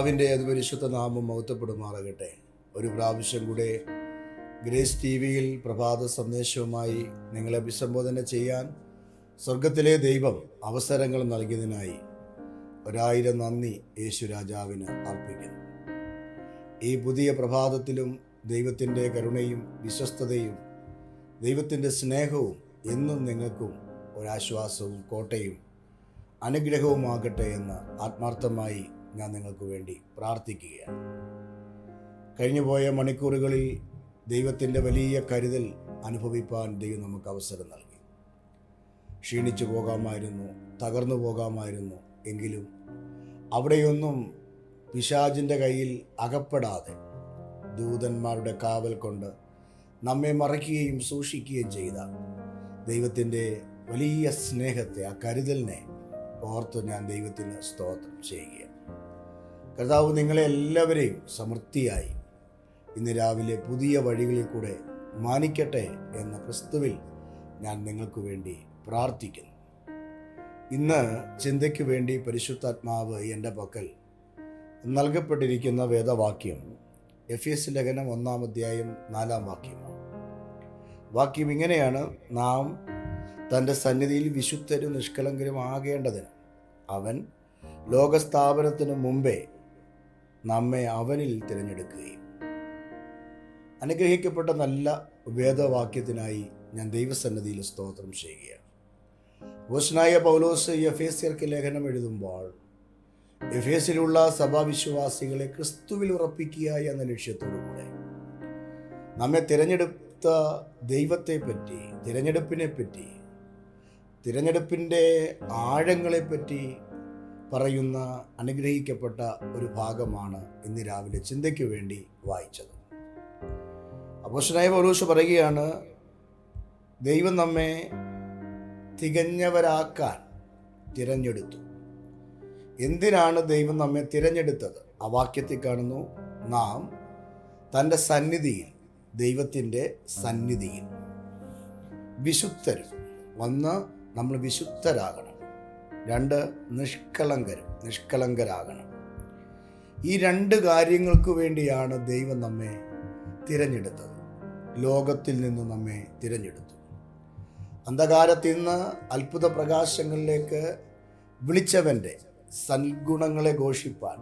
കർത്താവിന്റെ അതിപരിശുദ്ധ നാമം മഹത്വപ്പെടുമാറാകട്ടെ ഒരു പ്രാവശ്യം കൂടെ ഗ്രേസ് ടി വിയിൽ പ്രഭാത സന്ദേശവുമായി നിങ്ങളെ അഭിസംബോധന ചെയ്യാൻ സ്വർഗത്തിലെ ദൈവം അവസരങ്ങൾ നൽകിയതിനായി ഒരായിരം നന്ദി യേശു രാജാവിന് അർപ്പിക്കുന്നു. ഈ പുതിയ പ്രഭാതത്തിലും ദൈവത്തിന്റെ കരുണയും വിശ്വസ്തതയും ദൈവത്തിന്റെ സ്നേഹവും എന്നും നിങ്ങൾക്കും ഒരാശ്വാസവും കോട്ടയും അനുഗ്രഹവുമാകട്ടെ എന്ന് ആത്മാർത്ഥമായി ഞാൻ നിങ്ങൾക്ക് വേണ്ടി പ്രാർത്ഥിക്കുകയാണ്. കഴിഞ്ഞുപോയ മണിക്കൂറുകളിൽ ദൈവത്തിന്റെ വലിയ കരുതൽ അനുഭവിപ്പാൻ ദൈവം നമുക്ക് അവസരം നൽകി. ക്ഷീണിച്ചു പോകാമായിരുന്നു തകർന്നു പോകാമായിരുന്നു എങ്കിലും അവിടെയൊന്നും പിശാജിന്റെ കയ്യിൽ അകപ്പെടാതെ ദൂതന്മാരുടെ കാവൽ കൊണ്ട് നമ്മെ മറയ്ക്കുകയും സൂക്ഷിക്കുകയും ചെയ്ത ദൈവത്തിന്റെ വലിയ സ്നേഹത്തെ ആ കരുതലിനെ ഓർത്ത് ഞാൻ ദൈവത്തിന് സ്തോത്രം ചെയ്യുകയാണ്. കർത്താവ് നിങ്ങളെ എല്ലാവരെയും സമൃദ്ധിയായി. ഇന്ന് രാവിലെ പുതിയ വഴികളിൽ കൂടെ മാനിക്കട്ടെ എന്ന ക്രിസ്തുവിൽ ഞാൻ നിങ്ങൾക്ക് വേണ്ടി പ്രാർത്ഥിക്കുന്നു. ഇന്ന് ചിന്തയ്ക്ക് വേണ്ടി പരിശുദ്ധാത്മാവ് എന്റെ പക്കൽ നൽകപ്പെട്ടിരിക്കുന്ന വേദവാക്യം എഫ് എസ് ലേഖനം ഒന്നാം അധ്യായം നാലാം വാക്യമാണ്. വാക്യം ഇങ്ങനെയാണ് നാം തന്റെ സന്നിധിയിൽ വിശുദ്ധരും നിഷ്കളങ്കരും ആകേണ്ടതിന് അവൻ ലോകസ്ഥാപനത്തിന് മുമ്പേ നമ്മെ അവനിൽ തിരഞ്ഞെടുക്കുകയും. അനുഗ്രഹിക്കപ്പെട്ട നല്ല വേദവാക്യത്തിനായി ഞാൻ ദൈവസന്നദ്ധിയിൽ സ്തോത്രം ചെയ്യുകയാണ്. വോഷനായ പൗലോസ് എഫേസ്യർക്ക് ലേഖനം എഴുതുമ്പോൾ എഫേസിലുള്ള സഭാവിശ്വാസികളെ ക്രിസ്തുവിൽ ഉറപ്പിക്കുക എന്ന ലക്ഷ്യത്തോടുകൂടെ നമ്മെ തിരഞ്ഞെടുത്ത ദൈവത്തെ പറ്റി തിരഞ്ഞെടുപ്പിനെ പറ്റി തിരഞ്ഞെടുപ്പിന്റെ ആഴങ്ങളെപ്പറ്റി പറയുന്ന അനുഗ്രഹിക്കപ്പെട്ട ഒരു ഭാഗമാണ് ഇന്ന് രാവിലെ ചിന്തയ്ക്ക് വേണ്ടി വായിച്ചത്. അപ്പോഷനായ പൗലോസ് പറയുകയാണ് ദൈവം നമ്മെ തികഞ്ഞവരാക്കാൻ തിരഞ്ഞെടുത്തു. എന്തിനാണ് ദൈവം നമ്മെ തിരഞ്ഞെടുത്തത്? ആ വാക്യത്തിൽ കാണുന്നു നാം തന്റെ സന്നിധിയിൽ ദൈവത്തിന്റെ സന്നിധിയിൽ വിശുദ്ധരും വന്ന് നമ്മൾ വിശുദ്ധരാകണം. രണ്ട് നിഷ്കളങ്കരും നിഷ്കളങ്കരാകണം. ഈ രണ്ട് കാര്യങ്ങൾക്ക് വേണ്ടിയാണ് ദൈവം നമ്മെ തിരഞ്ഞെടുത്തത്. ലോകത്തിൽ നിന്ന് നമ്മെ തിരഞ്ഞെടുത്തു. അന്ധകാരത്തിൽ നിന്ന് അത്ഭുത പ്രകാശങ്ങളിലേക്ക് വിളിച്ചവന്റെ സൽഗുണങ്ങളെ ഘോഷിപ്പാൻ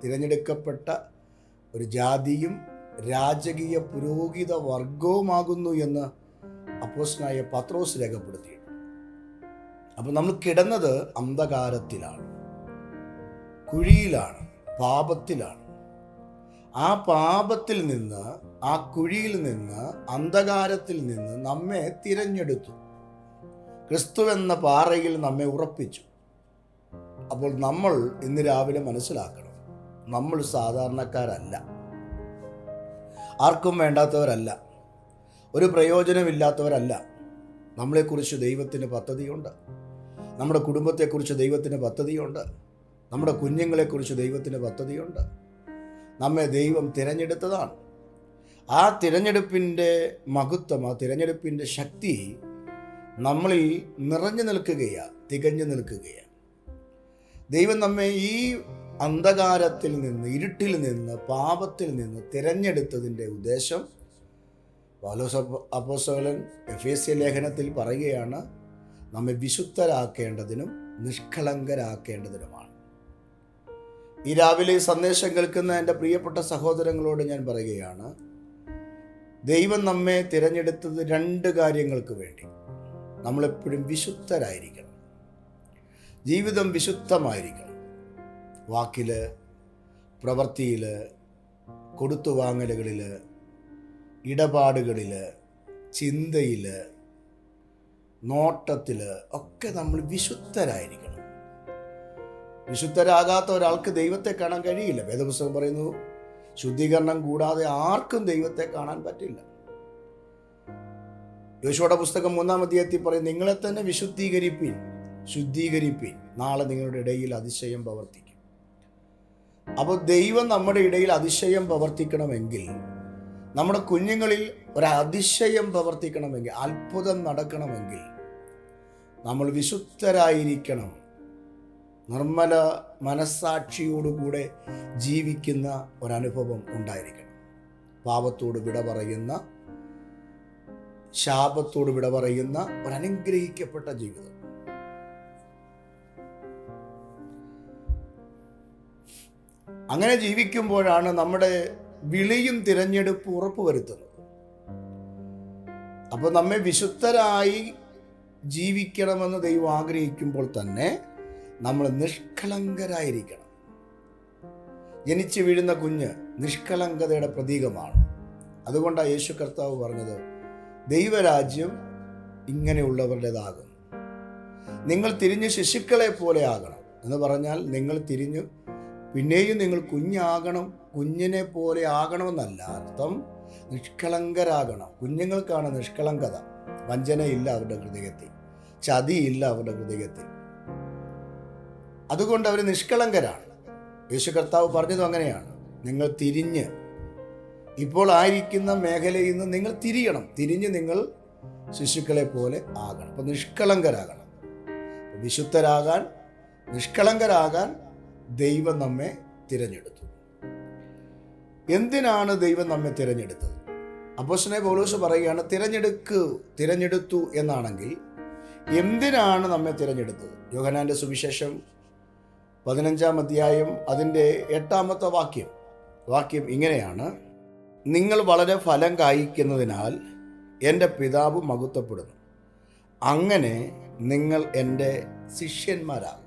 തിരഞ്ഞെടുക്കപ്പെട്ട ഒരു ജാതിയും രാജകീയ പുരോഹിത വർഗവുമാകുന്നു എന്ന് അപ്പോസ്നായ പത്രോസ് രേഖപ്പെടുത്തിയിട്ടുണ്ട്. അപ്പോൾ നമ്മൾ കിടന്നത് അന്ധകാരത്തിലാണ് കുഴിയിലാണ് പാപത്തിലാണ്. ആ പാപത്തിൽ നിന്ന് ആ കുഴിയിൽ നിന്ന് അന്ധകാരത്തിൽ നിന്ന് നമ്മെ തിരഞ്ഞെടുത്തു. ക്രിസ്തു എന്ന പാറയിൽ നമ്മെ ഉറപ്പിച്ചു. അപ്പോൾ നമ്മൾ ഇന്ന് രാവിലെ മനസ്സിലാക്കണം നമ്മൾ സാധാരണക്കാരല്ല. ആർക്കും വേണ്ടാത്തവരല്ല. ഒരു പ്രയോജനമില്ലാത്തവരല്ല. നമ്മളെക്കുറിച്ച് ദൈവത്തിന് പദ്ധതിയുണ്ട്. നമ്മുടെ കുടുംബത്തെക്കുറിച്ച് ദൈവത്തിന് പദ്ധതിയുണ്ട്. നമ്മുടെ കുഞ്ഞുങ്ങളെക്കുറിച്ച് ദൈവത്തിന് പദ്ധതിയുണ്ട്. നമ്മെ ദൈവം തിരഞ്ഞെടുത്തതാണ്. ആ തിരഞ്ഞെടുപ്പിന്റെ മഹത്വം ആ തിരഞ്ഞെടുപ്പിന്റെ ശക്തി നമ്മളിൽ നിറഞ്ഞു നിൽക്കുകയാണ് തികഞ്ഞു നിൽക്കുകയാണ്. ദൈവം നമ്മെ ഈ അന്ധകാരത്തിൽ നിന്ന് ഇരുട്ടിൽ നിന്ന് പാപത്തിൽ നിന്ന് തിരഞ്ഞെടുത്തതിന്റെ ഉദ്ദേശം പൗലോസ് അപ്പോസോലൻ എഫ് എസ് സി ലേഖനത്തിൽ പറയുകയാണ് നമ്മെ വിശുദ്ധരാക്കേണ്ടതിനും നിഷ്കളങ്കരാക്കേണ്ടതിനുമാണ്. ഈ രാവിലെ സന്ദേശം കേൾക്കുന്ന എന്റെ പ്രിയപ്പെട്ട സഹോദരങ്ങളോട് ഞാൻ പറയുകയാണ് ദൈവം നമ്മെ തിരഞ്ഞെടുത്തത് രണ്ട് കാര്യങ്ങൾക്ക് വേണ്ടി. നമ്മളെപ്പോഴും വിശുദ്ധരായിരിക്കണം. ജീവിതം വിശുദ്ധമായിരിക്കണം. വാക്കിൽ പ്രവൃത്തിയിൽ കൊടുത്തുവാങ്ങലുകളിൽ ഇടപാടുകളിൽ ചിന്തയിൽ നോട്ടത്തിൽ ഒക്കെ നമ്മൾ വിശുദ്ധരായിരിക്കണം. വിശുദ്ധരാകാത്ത ഒരാൾക്ക് ദൈവത്തെ കാണാൻ കഴിയില്ല. വേദപുസ്തകം പറയുന്നു ശുദ്ധീകരണം കൂടാതെ ആർക്കും ദൈവത്തെ കാണാൻ പറ്റില്ല. യോശുവയുടെ പുസ്തകം മൂന്നാം അധ്യായത്തിൽ പറയും നിങ്ങളെ തന്നെ വിശുദ്ധീകരിപ്പിൻ ശുദ്ധീകരിപ്പിൻ. നാളെ നിങ്ങളുടെ ഇടയിൽ അതിശയം പ്രവർത്തിക്കും അപ്പോൾ ദൈവം നമ്മുടെ ഇടയിൽ അതിശയം പ്രവർത്തിക്കണമെങ്കിൽ നമ്മുടെ കുഞ്ഞുങ്ങളിൽ ഒരു അതിശയം പ്രവർത്തിക്കണമെങ്കിൽ അത്ഭുതം നടക്കണമെങ്കിൽ നമ്മൾ വിശുദ്ധരായിരിക്കണം. നിർമ്മല മനസ്സാക്ഷിയോടുകൂടെ ജീവിക്കുന്ന ഒരനുഭവം ഉണ്ടായിരിക്കണം. പാപത്തോട് വിട പറയുന്ന ശാപത്തോട് വിട പറയുന്ന ഒരനുഗ്രഹിക്കപ്പെട്ട ജീവിതം. അങ്ങനെ ജീവിക്കുമ്പോഴാണ് നമ്മുടെ വിളിയും തിരഞ്ഞെടുപ്പ് ഉറപ്പുവരുത്തുന്നത് അപ്പോൾ നമ്മെ വിശുദ്ധരായി ജീവിക്കണമെന്ന് ദൈവം ആഗ്രഹിക്കുമ്പോൾ തന്നെ നമ്മൾ നിഷ്കളങ്കരായിരിക്കണം. ജനിച്ചു വീഴുന്ന കുഞ്ഞ് നിഷ്കളങ്കതയുടെ പ്രതീകമാണ്. അതുകൊണ്ടാണ് യേശു കർത്താവ് പറഞ്ഞത് ദൈവരാജ്യം ഇങ്ങനെയുള്ളവരുടേതാകും നിങ്ങൾ തിരിഞ്ഞ് ശിശുക്കളെ പോലെ ആകണം. എന്ന് പറഞ്ഞാൽ നിങ്ങൾ തിരിഞ്ഞു പിന്നെയും നിങ്ങൾ കുഞ്ഞാകണം കുഞ്ഞിനെ പോലെ ആകണമെന്നല്ല അർത്ഥം. നിഷ്കളങ്കരാകണം. കുഞ്ഞുങ്ങൾക്കാണ് നിഷ്കളങ്കത. വഞ്ചനയില്ല അവരുടെ ഹൃദയത്തിൽ. ചതിയില്ല അവരുടെ ഹൃദയത്തിൽ. അതുകൊണ്ട് അവർ നിഷ്കളങ്കരാണ്. യേശു കർത്താവ് പറഞ്ഞതും അങ്ങനെയാണ്. നിങ്ങൾ തിരിഞ്ഞ്. ഇപ്പോൾ ആയിരിക്കുന്ന മേഖലയിൽ നിന്ന് നിങ്ങൾ തിരിയണം. തിരിഞ്ഞ് നിങ്ങൾ ശിശുക്കളെ പോലെ ആകണം. അപ്പം നിഷ്കളങ്കരാകണം. വിശുദ്ധരാകാൻ നിഷ്കളങ്കരാകാൻ ദൈവം നമ്മെ തിരഞ്ഞെടുത്തു. എന്തിനാണ് ദൈവം നമ്മെ തിരഞ്ഞെടുത്തത്? അപ്പോസ്തലനായ പൗലോസ് പറയുകയാണ് തിരഞ്ഞെടുക്കു തിരഞ്ഞെടുത്തു എന്നാണെങ്കിൽ എന്തിനാണ് നമ്മെ തിരഞ്ഞെടുത്തത്? യോഹനാന്റെ സുവിശേഷം പതിനഞ്ചാം അധ്യായം അതിന്റെ എട്ടാമത്തെ വാക്യം. വാക്യം ഇങ്ങനെയാണ് നിങ്ങൾ വളരെ ഫലം കായ്ക്കുന്നതിനാൽ എന്റെ പിതാവ് മകുത്തപ്പെടുന്നു അങ്ങനെ നിങ്ങൾ എന്റെ ശിഷ്യന്മാരാകും.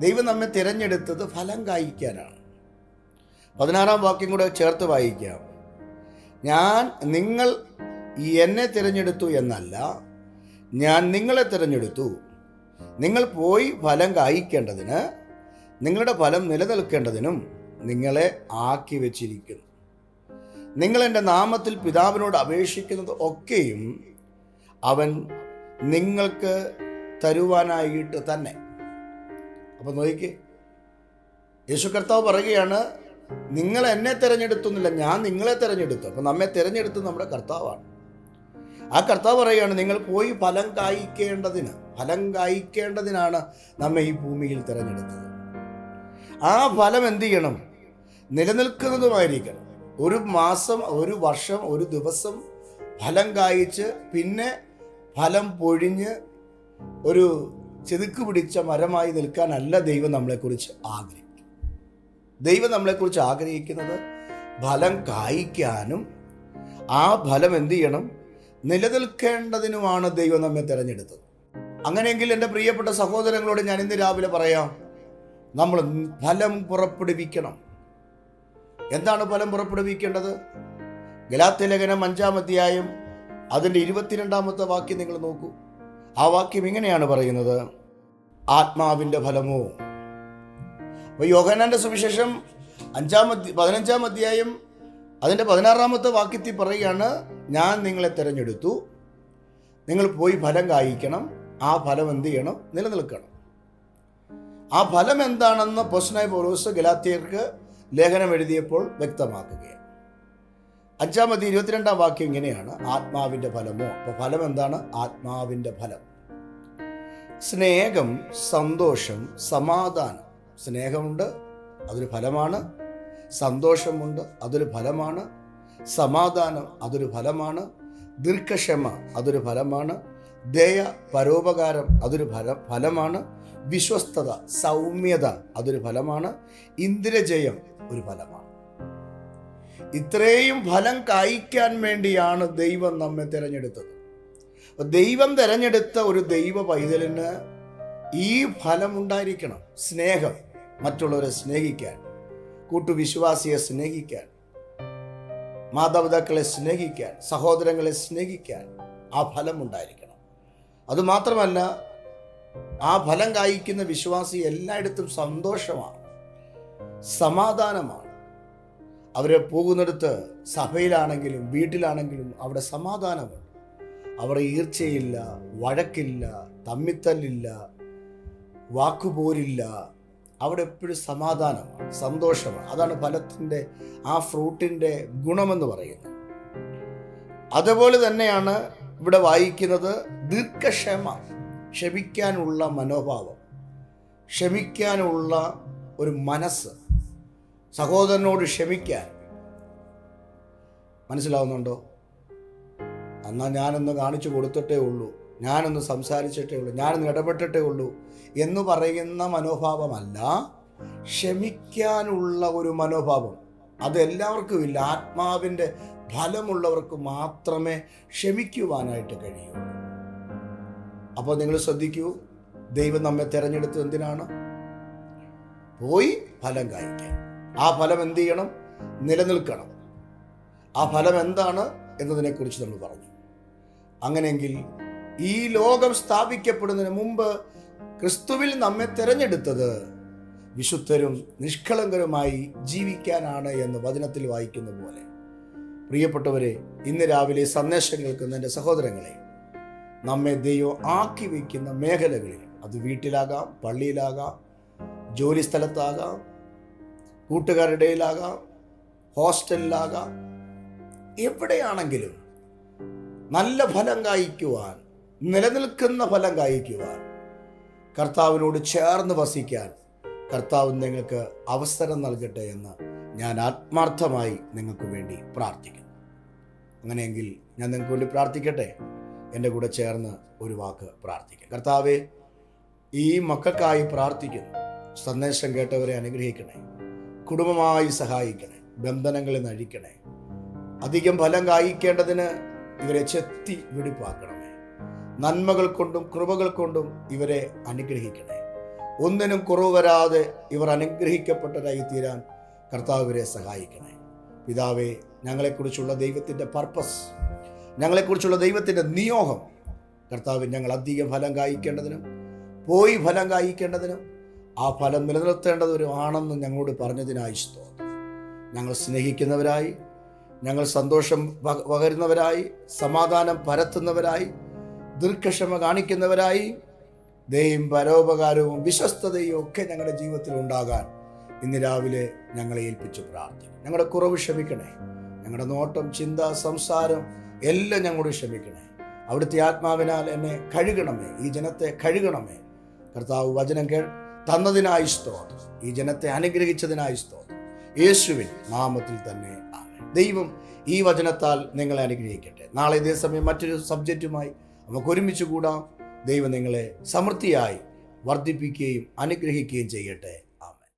ദൈവം നമ്മെ തിരഞ്ഞെടുത്തത് ഫലം കായ്ക്കാനാണ്. പതിനാറാം വാക്യം കൂടെ ചേർത്ത് വായിക്കാം. ഞാൻ നിങ്ങൾ എന്നെ തിരഞ്ഞെടുത്തു എന്നല്ല ഞാൻ നിങ്ങളെ തിരഞ്ഞെടുത്തു. നിങ്ങൾ പോയി ഫലം കായ്ക്കേണ്ടതിന് നിങ്ങളുടെ ഫലം നിലനിൽക്കേണ്ടതിനും നിങ്ങളെ ആക്കി വച്ചിരിക്കുന്നു. നിങ്ങൾ എന്റെ നാമത്തിൽ പിതാവിനോട് അപേക്ഷിക്കുന്നത് ഒക്കെയും അവൻ നിങ്ങൾക്ക് തരുവാനായിട്ട് തന്നെ. അപ്പം നോക്കിക്കേ. യേശു കർത്താവ് പറയുകയാണ് നിങ്ങൾ എന്നെ തിരഞ്ഞെടുത്തുന്നില്ല ഞാൻ നിങ്ങളെ തിരഞ്ഞെടുത്തു. അപ്പം നമ്മെ തിരഞ്ഞെടുത്ത് നമ്മുടെ കർത്താവാണ്. ആ കർത്താവ് പറയുകയാണ് നിങ്ങൾ പോയി ഫലം കായ്ക്കേണ്ടതിന് ഫലം കായ്ക്കേണ്ടതിനാണ് നമ്മെ ഈ ഭൂമിയിൽ തിരഞ്ഞെടുത്തത്. ആ ഫലം എന്ത് ചെയ്യണം? നിലനിൽക്കുന്നതുമായിരിക്കണം. ഒരു മാസം ഒരു വർഷം ഒരു ദിവസം ഫലം കായ്ച്ച് പിന്നെ ഫലം പൊഴിഞ്ഞ് ഒരു ചെതുക്ക് പിടിച്ച മരമായി നിൽക്കാനല്ല ദൈവം നമ്മളെക്കുറിച്ച് ആഗ്രഹിക്കും ദൈവം നമ്മളെക്കുറിച്ച് ആഗ്രഹിക്കുന്നത് ഫലം കായ്ക്കാനും ആ ഫലം എന്തു ചെയ്യണം? നിലനിൽക്കേണ്ടതിനുമാണ് ദൈവം നമ്മെ തിരഞ്ഞെടുത്തത്. അങ്ങനെയെങ്കിൽ എന്റെ പ്രിയപ്പെട്ട സഹോദരങ്ങളോട് ഞാൻ ഇന്ന് രാവിലെ പറയാം നമ്മൾ ഫലം പുറപ്പെടുവിക്കണം. എന്താണ് ഫലം പുറപ്പെടുവിക്കേണ്ടത്? ഗലാത്തിലകനം അഞ്ചാം അധ്യായം അതിന്റെ ഇരുപത്തിരണ്ടാമത്തെ വാക്യം നിങ്ങൾ നോക്കൂ. ആ വാക്യം ഇങ്ങനെയാണ് പറയുന്നത്. ആത്മാവിന്റെ ഫലമോ? അപ്പോൾ യോഹനാന്റെ സുവിശേഷം അഞ്ചാം അധ്യ പതിനഞ്ചാം അധ്യായം അതിന്റെ പതിനാറാമത്തെ വാക്യത്തിൽ പറയുകയാണ് ഞാൻ നിങ്ങളെ തിരഞ്ഞെടുത്തു. നിങ്ങൾ പോയി ഫലം കായ്ക്കണം. ആ ഫലം എന്ത് ചെയ്യണം? നിലനിൽക്കണം. ആ ഫലം എന്താണെന്ന് പൊസ്നായ പൗലോസ് ഗലാത്തിയർക്ക് ലേഖനം എഴുതിയപ്പോൾ വ്യക്തമാക്കുകയാണ്. അഞ്ചാമത് ഇരുപത്തിരണ്ടാം വാക്യം ഇങ്ങനെയാണ് ആത്മാവിന്റെ ഫലമോ? അപ്പോൾ ഫലം എന്താണ്? ആത്മാവിന്റെ ഫലം. സ്നേഹം സന്തോഷം സമാധാനം. സ്നേഹമുണ്ട് അതൊരു ഫലമാണ്. സന്തോഷമുണ്ട് അതൊരു ഫലമാണ്. സമാധാനം അതൊരു ഫലമാണ്. ദീർഘക്ഷമ അതൊരു ഫലമാണ്. ദയ പരോപകാരം അതൊരു ഫല ഫലമാണ്. വിശ്വസ്തത സൗമ്യത അതൊരു ഫലമാണ്. ഇന്ദ്രജയം ഒരു ഫലമാണ്. ഇത്രയും ഫലം കായ്ക്കാൻ വേണ്ടിയാണ് ദൈവം നമ്മെ തിരഞ്ഞെടുത്തത്. ദൈവം തിരഞ്ഞെടുത്ത ഒരു ദൈവ പൈതലിന് ഈ ഫലം ഉണ്ടായിരിക്കണം. സ്നേഹം മറ്റുള്ളവരെ സ്നേഹിക്കാൻ കൂട്ടുവിശ്വാസിയെ സ്നേഹിക്കാൻ മാതാപിതാക്കളെ സ്നേഹിക്കാൻ സഹോദരങ്ങളെ സ്നേഹിക്കാൻ ആ ഫലം ഉണ്ടായിരിക്കണം. അതുമാത്രമല്ല ആ ഫലം കായ്ക്കുന്ന വിശ്വാസി എല്ലായിടത്തും സന്തോഷമാണ് സമാധാനമാണ്. അവരെ പോകുന്നിടത്ത് സഭയിലാണെങ്കിലും വീട്ടിലാണെങ്കിലും അവിടെ സമാധാനമുണ്ട്. അവിടെ ഈർച്ചയില്ല വഴക്കില്ല തമ്മിത്തല്ലില്ല വാക്കുപോരില്ല. അവിടെ എപ്പോഴും സമാധാനമാണ് സന്തോഷമാണ്. അതാണ് ഫലത്തിന്റെ ആ ഫ്രൂട്ടിന്റെ ഗുണമെന്ന് പറയുന്നത്. അതുപോലെ തന്നെയാണ് ഇവിടെ വായിക്കുന്നത് ദീർഘക്ഷമ ക്ഷമിക്കാനുള്ള മനോഭാവം. ക്ഷമിക്കാനുള്ള ഒരു മനസ്സ്. സഹോദരനോട് ക്ഷമിക്കാൻ. മനസ്സിലാവുന്നുണ്ടോ? എന്നാൽ ഞാനൊന്ന് കാണിച്ചു കൊടുത്തിട്ടേ ഉള്ളൂ. ഞാനൊന്ന് സംസാരിച്ചിട്ടേ ഉള്ളൂ. ഞാനൊന്ന് ഇടപെട്ടിട്ടേ ഉള്ളൂ എന്ന് പറയുന്ന മനോഭാവമല്ല. ക്ഷമിക്കാനുള്ള ഒരു മനോഭാവം. അത് എല്ലാവർക്കും ഇല്ല. ആത്മാവിന്റെ ഫലമുള്ളവർക്ക് മാത്രമേ ക്ഷമിക്കുവാനായിട്ട് കഴിയൂ. അപ്പോൾ നിങ്ങൾ ശ്രദ്ധിക്കൂ ദൈവം നമ്മെ തിരഞ്ഞെടുത്ത് എന്തിനാണ്? പോയി ഫലം കായ്ക്കാൻ. ആ ഫലം എന്ത് ചെയ്യണം? നിലനിൽക്കണം. ആ ഫലം എന്താണ് എന്നതിനെക്കുറിച്ച് നമ്മൾ പറഞ്ഞു. അങ്ങനെയെങ്കിൽ ഈ ലോകം സ്ഥാപിക്കപ്പെടുന്നതിന് മുമ്പ് ക്രിസ്തുവിൽ നമ്മെ തിരഞ്ഞെടുത്തത് വിശുദ്ധരും നിഷ്കളങ്കരുമായി ജീവിക്കാനാണ് എന്ന് വചനത്തിൽ വായിക്കുന്ന പോലെ. പ്രിയപ്പെട്ടവരെ ഇന്ന് രാവിലെ സന്ദേശം കേൾക്കുന്ന എന്റെ സഹോദരങ്ങളെ നമ്മെ ദൈവം ആക്കി വയ്ക്കുന്ന മേഖലകളിൽ അത് വീട്ടിലാകാം പള്ളിയിലാകാം ജോലി സ്ഥലത്താകാം കൂട്ടുകാരുടെ ഇടയിലാകാം ഹോസ്റ്റലിലാകാം എവിടെയാണെങ്കിലും നല്ല ഫലം കായ്ക്കുവാൻ നിലനിൽക്കുന്ന ഫലം കായ്ക്കുവാൻ കർത്താവിനോട് ചേർന്ന് വസിക്കാൻ കർത്താവ് നിങ്ങൾക്ക് അവസരം നൽകട്ടെ എന്ന് ഞാൻ ആത്മാർത്ഥമായി നിങ്ങൾക്ക് വേണ്ടി പ്രാർത്ഥിക്കുന്നു. അങ്ങനെയെങ്കിൽ ഞാൻ നിങ്ങൾക്ക് വേണ്ടി പ്രാർത്ഥിക്കട്ടെ? എന്റെ കൂടെ ചേർന്ന് ഒരു വാക്ക് പ്രാർത്ഥിക്കാം. കർത്താവെ ഈ മക്കൾക്കായി പ്രാർത്ഥിക്കുന്നു. സന്ദേശം കേട്ടവരെ അനുഗ്രഹിക്കണേ. കുടുംബമായി സഹായിക്കണേ. ബന്ധനങ്ങളിൽ നഴിക്കണേ അധികം ഫലം കായ്ക്കേണ്ടതിന് ഇവരെ ചെത്തി വെടിപ്പാക്കണമേ. നന്മകൾ കൊണ്ടും കൃപകൾ കൊണ്ടും ഇവരെ അനുഗ്രഹിക്കണേ. ഒന്നിനും കുറവ് വരാതെ ഇവർ അനുഗ്രഹിക്കപ്പെട്ടതായി തീരാൻ കർത്താവ് ഇവരെ സഹായിക്കണേ. പിതാവേ ഞങ്ങളെക്കുറിച്ചുള്ള ദൈവത്തിന്റെ പർപ്പസ് ഞങ്ങളെക്കുറിച്ചുള്ള ദൈവത്തിന്റെ നിയോഗം കർത്താവ് ഞങ്ങൾ അധികം ഫലം കായ്ക്കേണ്ടതിനും പോയി ഫലം കായ്ക്കേണ്ടതിനും ആ ഫലം നിലനിർത്തേണ്ടതൊരു ആണെന്ന് ഞങ്ങളോട് പറഞ്ഞതിനായി സ്തോത്രം. ഞങ്ങൾ സ്നേഹിക്കുന്നവരായി ഞങ്ങൾ സന്തോഷം പക- പകരുന്നവരായി സമാധാനം പരത്തുന്നവരായി ദീർഘക്ഷമ കാണിക്കുന്നവരായി ദയും പരോപകാരവും വിശ്വസ്തതയും ഒക്കെ ഞങ്ങളുടെ ജീവിതത്തിൽ ഉണ്ടാകാൻ ഇന്ന് രാവിലെ ഞങ്ങളെ ഏൽപ്പിച്ച് പ്രാർത്ഥിക്കും ഞങ്ങളുടെ കുറവ് ക്ഷമിക്കണേ. ഞങ്ങളുടെ നോട്ടം ചിന്ത സംസാരം എല്ലാം ഞങ്ങളോട് ക്ഷമിക്കണേ. അവിടുത്തെ ആത്മാവിനാൽ എന്നെ കഴുകണമേ. ഈ ജനത്തെ കഴുകണമേ. കർത്താവ് വചനം കേൾ തന്നതിനായി സ്തോത്രം. ഈ ജനത്തെ അനുഗ്രഹിച്ചതിനായി സ്തോത്രം. യേശുവിൻ നാമത്തിൽ തന്നെ ദൈവം ഈ വചനത്താൽ നിങ്ങളെ അനുഗ്രഹിക്കട്ടെ. നാളെ ഇതേ സമയം മറ്റൊരു സബ്ജക്റ്റുമായി നമുക്ക് ഒരുമിച്ച് കൂടാം. ദൈവം നിങ്ങളെ സമൃദ്ധിയായി വർദ്ധിപ്പിക്കുകയും അനുഗ്രഹിക്കുകയും ചെയ്യട്ടെ.